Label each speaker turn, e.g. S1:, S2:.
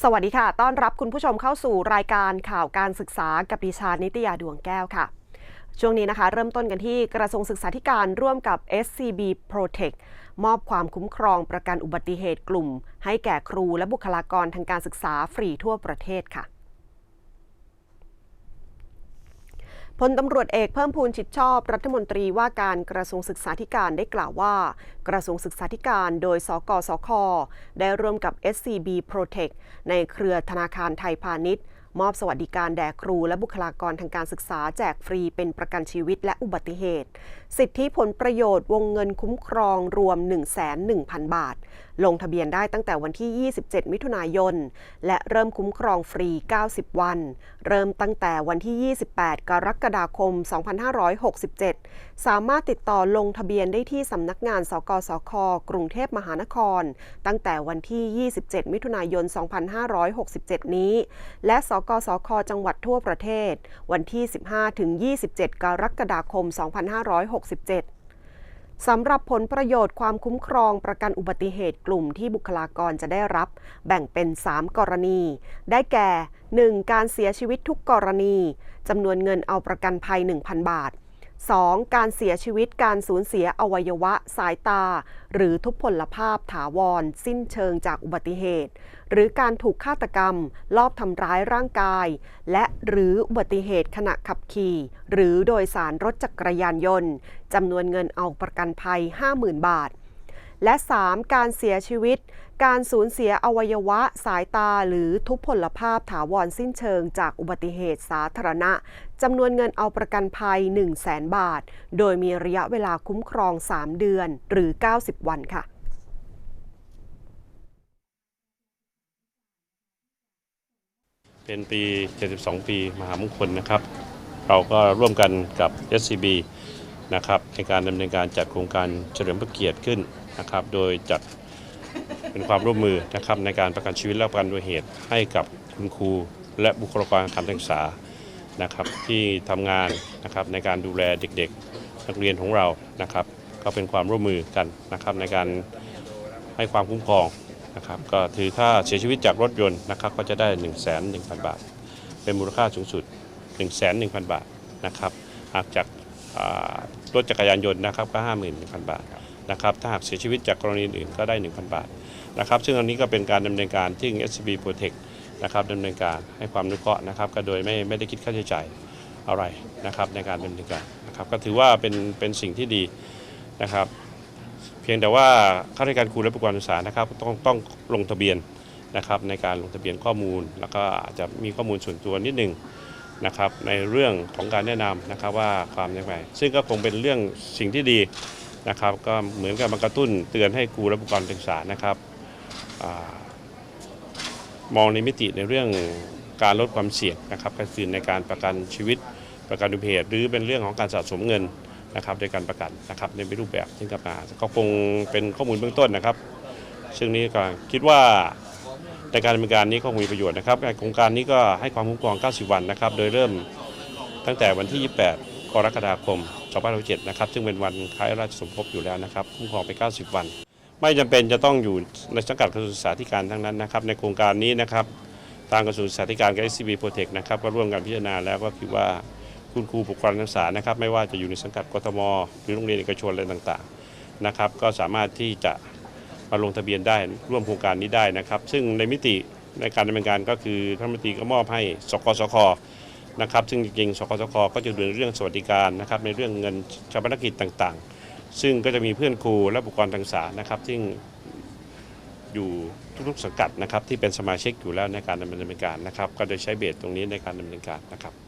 S1: สวัสดีค่ะ ต้อนรับคุณผู้ชมเข้าสู่รายการข่าวการศึกษากับดิฉันนิตยาดวงแก้วค่ะ ช่วงนี้นะคะ เริ่มต้นกันที่กระทรวงศึกษาธิการร่วมกับ SCB Protect มอบความคุ้มครองประกันอุบัติเหตุกลุ่ม ให้แก่ครูและบุคลากรทางการศึกษาฟรีทั่วประเทศค่ะ พลตำรวจเอกเพิ่มพูนชิดชอบรัฐมนตรีว่าการกระทรวงศึกษาธิการได้กล่าวว่า กระทรวงศึกษาธิการโดยสกสค ได้ร่วมกับ SCB Protect ในเครือธนาคารไทยพาณิชย์มอบสวัสดิการแด่ครูและบุคลากรทางการศึกษาแจกฟรีเป็นประกันชีวิตและอุบัติเหตุ สิทธิผลประโยชน์วงเงินคุ้มครองรวม 1,100,000บาทลงทะเบียนได้ตั้งแต่วันที่ 27 มิถุนายน และเริ่มคุ้มครองฟรี 90 วัน เริ่มตั้งแต่วันที่ 28 กรกฎาคม 2567 สามารถติดต่อลงทะเบียนได้ที่สำนักงาน สกสค กรุงเทพมหานคร ตั้งแต่วันที่ 27 มิถุนายน 2567 นี้ และสกสค จังหวัดทั่วประเทศ วันที่ 15 ถึง 27 กรกฎาคม 2567 สำหรับผลประโยชน์ความคุ้มครองประกันอุบัติเหตุกลุ่มที่บุคลากรจะได้รับ แบ่งเป็น 3 กรณี ได้แก่ 1. การเสียชีวิตทุกกรณีจำนวนเงินเอาประกันภัย 1,000 บาท 2. การเสียชีวิตการสูญเสียอวัยวะสายตา หรือทุพพลภาพถาวร สิ้นเชิงจากอุบัติเหตุ หรือการถูกฆาตกรรม ลอบทำร้ายร่างกาย และหรืออุบัติเหตุขณะขับขี่ หรือโดยสารรถจักรยานยนต์จำนวนเงินเอาประกันภัย 50,000 บาท และ 3. การเสียชีวิต การสูญเสียอวัยวะ สายตา หรือทุพพลภาพถาวรสิ้นเชิง จากอุบัติเหตุสาธารณะจำนวนเงินเอาประกันภัย 1 0 0 0 0แบาท โดยมีระยะเวลาคุ้มครอง 3 เดือน หรือ 90 วันค่ะ
S2: เป็นปี 72 ปี มหามงคลนะครับ เราก็ร่วมกันกับ SCB นะครับในการดำเนินการจัดโครงการเฉลิมพระเกียรติขึ้นนะครับ โดยจัดเป็นความร่วมมือนะครับในการประกันชีวิตและประกันอุบัติเหตุให้กับคุณครูและบุคลากรทางการศึกษานะครับที่ทำงานนะครับในการดูแลเด็กๆ นักเรียนของเรานะครับ ก็เป็นความร่วมมือกันนะครับในการให้ความคุ้มครองนะครับก็ถือค่าเสียชีวิตจากรถยนต์นะครับก็จะได้ 1 1 0 0 0 บาท เป็นมูลค่าสูงสุด 1 1 0 0 0 บาทนะครับหากจาก รถจักรยานยนต์นะครับก็51,000บาทนะครับถ้าหากเสียชีวิตจากกรณีอื่นก็ได้ 1,000 บาทนะครับซึ่งอันนี้ก็เป็นการดำเนินการที่ SCB Protect นะครับดำเนินการให้ความนุเคราะห์นะครับก็โดยไม่ไม่ได้คิดค่าใช้จ่ายอะไรนะครับในการดำเนินการนะครับก็ถือว่าเป็นเป็นสิ่งที่ดีนะครับ เพียงแต่ว่าข้าราชการครูและผู้กองศึกษานะครับต้องต้องลงทะเบียนนะครับในการลงทะเบียนข้อมูล แล้วก็อาจจะมีข้อมูลส่วนตัวนิดหนึ่ง นะครับในเรื่องของการแนะนำนะครับว่าความยังไงซึ่งก็คงเป็นเรื่องสิ่งที่ดีนะครับก็เหมือนกับมากระตุ้นเตือนให้ครูและผู้กองศึกษานะครับอมองในมิติในเรื่องการลดความเสี่ยงนะครับก็คือในการประกันชีวิตประกันอุบัติเหตุหรือเป็นเรื่องของการสะสมเงินนะครับโดยการประกันนะครับในรูปแบบที่กลับมาก็คงเป็นข้อมูลเบื้องต้นนะครับ ซึ่งนี้ก็คิดว่า ในการดำเนินการนี้ก็คงมีประโยชน์นะครับโครงการนี้ก็ให้ความคุ้มครอง 90 วันนะครับ โดยเริ่มตั้งแต่วันที่ 28 กรกฎาคม 2507นะครับ ซึ่งเป็นวันคล้ายราชสมภพอยู่แล้วนะครับ คุ้มครองไป 90 วัน ไม่จำเป็นจะต้องอยู่ในสังกัดกระทรวงศึกษาธิการทั้งนั้นนะครับ ในโครงการนี้นะครับ ทางกระทรวงศึกษาธิการกับ SCB Protect นะครับ ก็ร่วมกันพิจารณาแล้วก็คือว่าคุณครูบุคลากรนักศึกษานะครับ ไม่ว่าจะอยู่ในสังกัดกทม หรือโรงเรียนเอกชนอะไรต่างๆ นะครับ ก็สามารถที่จะ มาลงทะเบียนได้ร่วมโครงการนี้ได้นะครับ ซึ่งในมิติในการดำเนินการก็คือท่านรัฐมตรีก็มอบให้สกสคนะครับซึ่งจริงๆสกสคก็จะดูในเรื่องสวัสดิการนะครับในเรื่องเงินชาปนกิจต่างๆ ซึ่งก็จะมีเพื่อนครูและบุคลากรทางศานะครับ ซึ่งอยู่ทุกๆสังกัดนะครับที่เป็นสมาชิกอยู่แล้วในการดำเนินการนะครับ ก็โดยใช้เบสตรงนี้ในการดำเนินการนะครับ